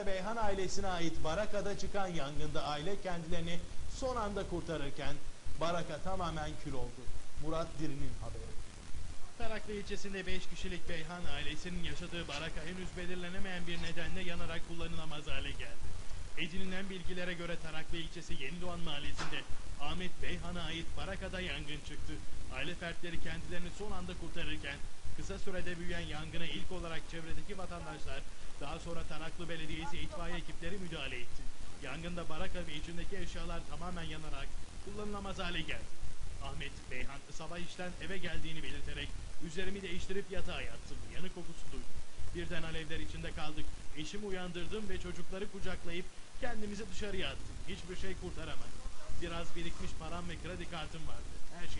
ve Beyhan ailesine ait Baraka'da çıkan yangında aile kendilerini son anda kurtarırken Baraka tamamen kül oldu. Murat Diri'nin haberi. Taraklı ilçesinde 5 kişilik Beyhan ailesinin yaşadığı baraka henüz belirlenemeyen bir nedenle yanarak kullanılamaz hale geldi. Edinilen bilgilere göre Taraklı ilçesi Yenidoğan mahallesinde Ahmet Beyhan'a ait barakada yangın çıktı. Aile fertleri kendilerini son anda kurtarırken kısa sürede büyüyen yangına ilk olarak çevredeki vatandaşlar daha sonra Taraklı Belediyesi itfaiye ekipleri müdahale etti. Yangında baraka ve içindeki eşyalar tamamen yanarak kullanılamaz hale geldi. Ahmet Beyhan sabah işten eve geldiğini belirterek üzerimi değiştirip yatağa yattım. Yanık kokusu duydum. Birden alevler içinde kaldık. Eşimi uyandırdım ve çocukları kucaklayıp kendimizi dışarıya attık. Hiçbir şey kurtaramadım. Biraz birikmiş param ve kredi kartım vardı. Her oldu.